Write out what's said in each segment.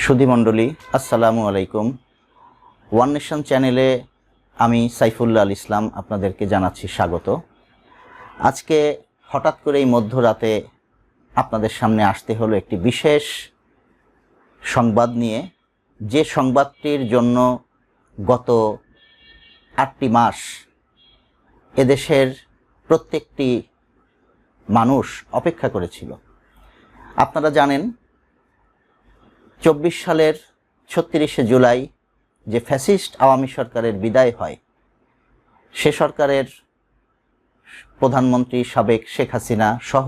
সুধীমণ্ডলী আসসালামু আলাইকুম। One nation চ্যানেলে আমি সাইফুল্লাহ আল ইসলাম আপনাদেরকে জানাচ্ছি স্বাগত। আজকে হঠাৎ করে এই মধ্যরাতে আপনাদের সামনে আসতে হলো একটি বিশেষ সংবাদ নিয়ে। যে সংবাদটির জন্য গত আটটি মাস এদেশের প্রত্যেকটি মানুষ অপেক্ষা করেছিল। আপনারা জানেন চব্বিশ সালের ছত্রিশে জুলাই যে ফ্যাসিস্ট আওয়ামী সরকারের বিদায় হয়, সে সরকারের প্রধানমন্ত্রী সাবেক শেখ হাসিনা সহ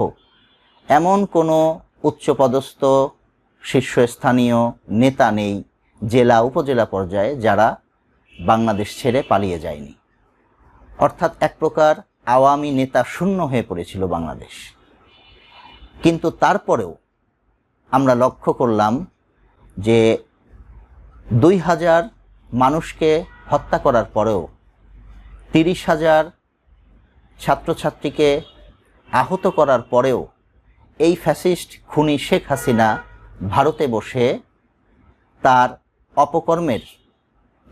এমন কোনো উচ্চপদস্থ শীর্ষস্থানীয় নেতা নেই জেলা উপজেলা পর্যায়ে যারা বাংলাদেশ ছেড়ে পালিয়ে যায়নি। অর্থাৎ এক প্রকার আওয়ামী নেতা শূন্য হয়ে পড়েছিল বাংলাদেশ। কিন্তু তারপরেও আমরা লক্ষ্য করলাম যে দুই হাজার মানুষকে হত্যা করার পরেও তিরিশ হাজার ছাত্রছাত্রীকে আহত করার পরেও এই ফ্যাসিস্ট খুনি শেখ হাসিনা ভারতে বসে তার অপকর্মের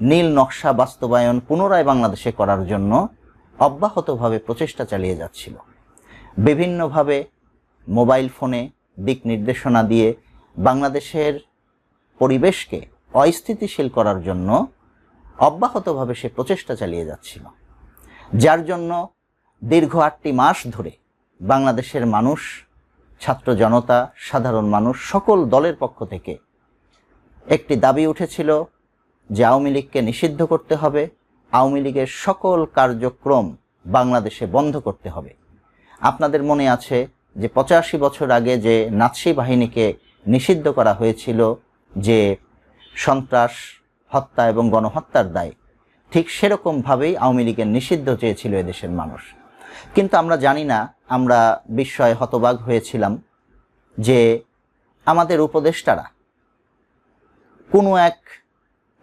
নীল নকশা বাস্তবায়ন পুনরায় বাংলাদেশে করার জন্য অব্যাহতভাবে প্রচেষ্টা চালিয়ে যাচ্ছিল। বিভিন্নভাবে মোবাইল ফোনে দিক নির্দেশনা দিয়ে বাংলাদেশের পরিবেশকে অস্থিতিশীল করার জন্য অব্যাহতভাবে সে প্রচেষ্টা চালিয়ে যাচ্ছিল। যার জন্য দীর্ঘ আটটি মাস ধরে বাংলাদেশের মানুষ, ছাত্র জনতা, সাধারণ মানুষ, সকল দলের পক্ষ থেকে একটি দাবি উঠেছিল যে আওয়ামী লীগকে নিষিদ্ধ করতে হবে। আওয়ামী লীগের সকল কার্যক্রম বাংলাদেশে বন্ধ করতে হবে। আপনাদের মনে আছে যে পঁচাশি বছর আগে যে নাৎসি বাহিনীকে নিষিদ্ধ করা হয়েছিল যে সন্ত্রাস, হত্যা এবং গণহত্যার দায়, ঠিক সেরকমভাবেই আওয়ামী লীগের নিষিদ্ধ চেয়েছিল এদেশের মানুষ। কিন্তু আমরা জানি না, আমরা বিস্ময়ে হতবাক হয়েছিলাম যে আমাদের উপদেষ্টারা কোনো এক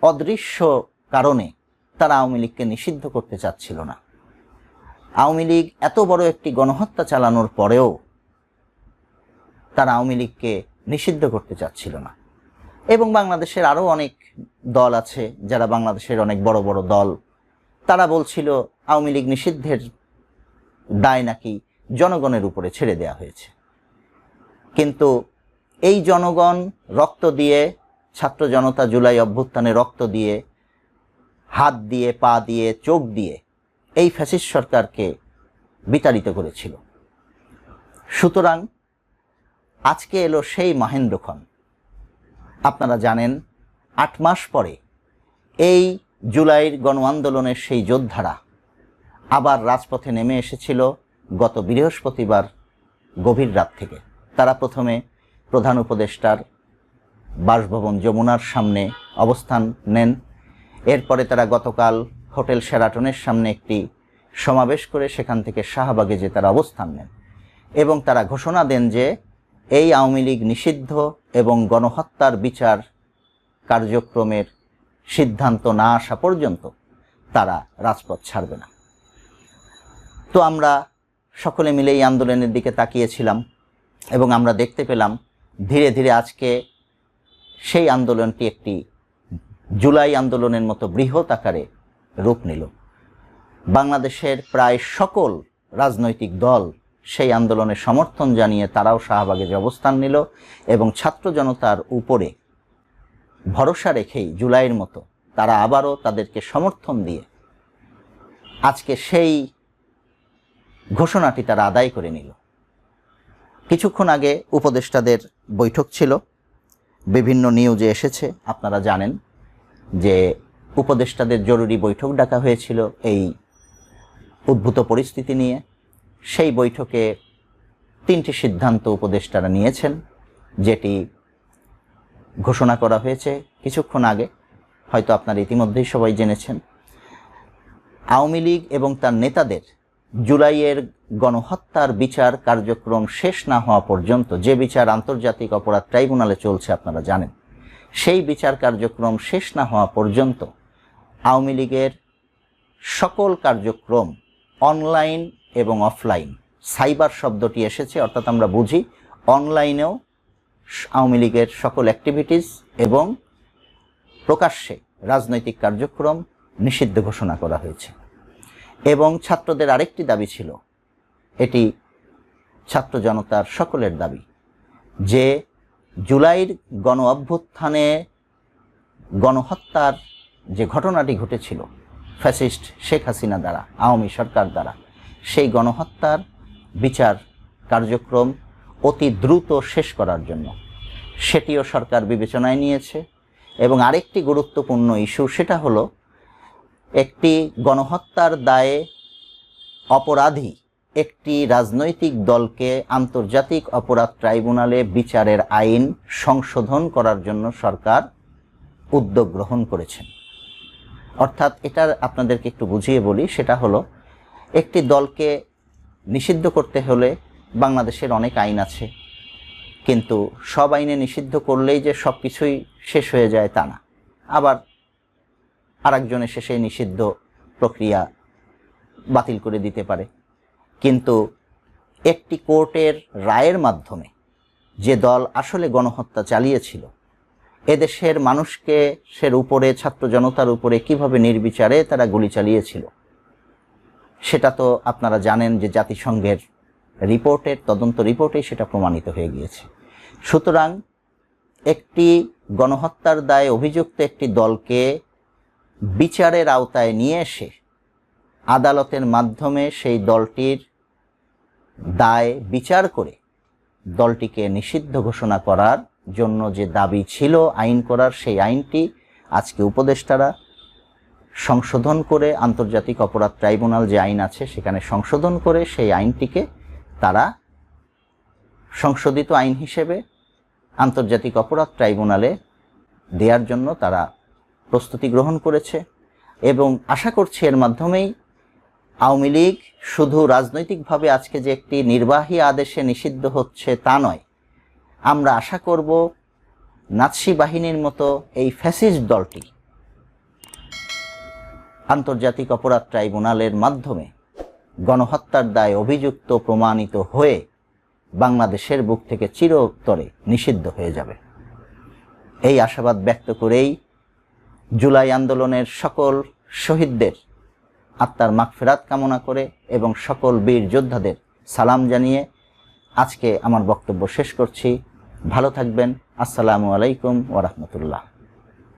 অদৃশ্য কারণে তারা আওয়ামী লীগকে নিষিদ্ধ করতে চাচ্ছিল না। আওয়ামী লীগ এত বড় একটি গণহত্যা চালানোর পরেও তারা আওয়ামী লীগকে নিষিদ্ধ করতে চাচ্ছিল না। এবং বাংলাদেশের আরও অনেক দল আছে যারা বাংলাদেশের অনেক বড় বড় দল। তারা বলছিল, আওয়ামী লীগ নিষিদ্ধের দায় নাকি জনগণের উপরে ছেড়ে দেয়া হয়েছে। কিন্তু এই জনগণ রক্ত দিয়ে, ছাত্র জনতা জুলাই অভ্যুত্থানে রক্ত দিয়ে, হাত দিয়ে, পা দিয়ে, চোখ দিয়ে এই ফ্যাসিস্ট সরকারকে বিতাড়িত করেছিল। সুতরাং আজকে এলো সেই মহেন্দ্রক্ষণ। আপনারা জানেন, আট মাস পরে এই জুলাইয়ের গণ আন্দোলনের সেই যোদ্ধারা আবার রাজপথে নেমে এসেছিল গত বৃহস্পতিবার গভীর রাত থেকে। তারা প্রথমে প্রধান উপদেষ্টার বাসভবন যমুনার সামনে অবস্থান নেন। এরপরে তারা গতকাল হোটেল শেরাটনের সামনে একটি সমাবেশ করে সেখান থেকে শাহবাগে যে তারা অবস্থান নেন এবং তারা ঘোষণা দেন যে এই আওয়ামী লীগ নিষিদ্ধ এবং গণহত্যার বিচার কার্যক্রমের সিদ্ধান্ত না আসা পর্যন্ত তারা রাজপথ ছাড়বে না। তো আমরা সকলে মিলে এই আন্দোলনের দিকে তাকিয়েছিলাম এবং আমরা দেখতে পেলাম ধীরে ধীরে আজকে সেই আন্দোলনটি একটি জুলাই আন্দোলনের মতো বৃহৎ আকারে রূপ নিল। বাংলাদেশের প্রায় সকল রাজনৈতিক দল সেই আন্দোলনে সমর্থন জানিয়ে তারাও শাহবাগে অবস্থান নিল এবং ছাত্র জনতার উপরে ভরসা রেখেই জুলাইয়ের মতো তারা আবারও তাদেরকে সমর্থন দিয়ে আজকে সেই ঘোষণাটি তারা আদায় করে নিল। কিছুক্ষণ আগে উপদেষ্টাদের বৈঠক ছিল। বিভিন্ন নিউজে এসেছে, আপনারা জানেন যে উপদেষ্টাদের জরুরি বৈঠক ডাকা হয়েছিল এই উদ্ভূত পরিস্থিতি নিয়ে। সেই বৈঠকে তিনটি সিদ্ধান্ত উপদেষ্টারা নিয়েছেন, যেটি ঘোষণা করা হয়েছে কিছুক্ষণ আগে, হয়তো আপনারা ইতিমধ্যেই সবাই জেনেছেন। আওয়ামী লীগ এবং তার নেতাদের জুলাইয়ের গণহত্যার বিচার কার্যক্রম শেষ না হওয়া পর্যন্ত যে বিচার আন্তর্জাতিক অপরাধ ট্রাইব্যুনালে চলছে আপনারা জানেন, সেই বিচার কার্যক্রম শেষ না হওয়া পর্যন্ত আওয়ামী লীগের সকল কার্যক্রম অনলাইন এবং অফলাইন। সাইবার শব্দটি এসেছে, অর্থাৎ আমরা বুঝি, অনলাইনেও আওয়ামী লীগের সকল অ্যাক্টিভিটিস এবং প্রকাশ্যে রাজনৈতিক কার্যক্রম নিষিদ্ধ ঘোষণা করা হয়েছে। এবং ছাত্রদের আরেকটি দাবি ছিল, এটি ছাত্র জনতার সকলের দাবি, যে জুলাইয়ের গণ অভ্যুত্থানে গণহত্যার যে ঘটনাটি ঘটেছিল, ফ্যাসিস্ট শেখ হাসিনা দ্বারা, আওয়ামী সরকার দ্বারা সেই গণহত্যার বিচার কার্যক্রম অতি দ্রুত শেষ করার জন্য। সেটিও সরকার বিবেচনায় নিয়েছে এবং আরেকটি গুরুত্বপূর্ণ ইস্যু, সেটা হলো একটি গণহত্যার দায়ে অপরাধী একটি রাজনৈতিক দলকে আন্তর্জাতিক অপরাধ ট্রাইব্যুনালে বিচারের আইন সংশোধন করার জন্য সরকার উদ্যোগ গ্রহণ করেছেন। অর্থাৎ এটার আপনাদেরকে একটু বুঝিয়ে বলি, সেটা হলো একটি দলকে নিষিদ্ধ করতে হলে বাংলাদেশের অনেক আইন আছে। কিন্তু সব আইনে নিষিদ্ধ করলেই যে সব কিছুই শেষ হয়ে যায় তা না। আবার আরেকজন এসে সেই নিষিদ্ধ প্রক্রিয়া বাতিল করে দিতে পারে। কিন্তু একটি কোর্টের রায়ের মাধ্যমে যে দল আসলে গণহত্যা চালিয়েছিল, এদেশের মানুষকে সের উপরে ছাত্র জনতার উপরে কীভাবে নির্বিচারে তারা গুলি চালিয়েছিল সেটা তো আপনারা জানেন যে জাতিসংঘের রিপোর্টের, তদন্ত রিপোর্টে সেটা প্রমাণিত হয়ে গিয়েছে। সুতরাং একটি গণহত্যার দায়ে অভিযুক্ত একটি দলকে বিচারের আওতায় নিয়ে এসে আদালতের মাধ্যমে সেই দলটির দায় বিচার করে দলটিকে নিষিদ্ধ ঘোষণা করার জন্য যে দাবি ছিল আইন করার, সেই আইনটি আজকে উপদেষ্টারা সংশোধন করে আন্তর্জাতিক অপরাধ ট্রাইব্যুনাল যে আইন আছে সেখানে সংশোধন করে সেই আইনটিকে তারা সংশোধিত আইন হিসেবে আন্তর্জাতিক অপরাধ ট্রাইব্যুনালে দেওয়ার জন্য তারা প্রস্তুতি গ্রহণ করেছে এবং আশা করছি এর মাধ্যমেই আওয়ামী লীগ শুধু রাজনৈতিকভাবে আজকে যে একটি নির্বাহী আদেশে নিষিদ্ধ হচ্ছে তা নয়, আমরা আশা করব নাৎসি বাহিনীর মতো এই ফ্যাসিস্ট দলটি আন্তর্জাতিক অপরাধ ট্রাইব্যুনালের মাধ্যমে গণহত্যার দায় অভিযুক্ত প্রমাণিত হয়ে বাংলাদেশের বুক থেকে চিরতরে নিষিদ্ধ হয়ে যাবে। এই আশাবাদ ব্যক্ত করেই জুলাই আন্দোলনের সকল শহীদদের আত্মার মাগফেরাত কামনা করে এবং সকল বীর যোদ্ধাদের সালাম জানিয়ে আজকে আমার বক্তব্য শেষ করছি। ভালো থাকবেন। আসসালামু আলাইকুম ওরহমতুল্লাহ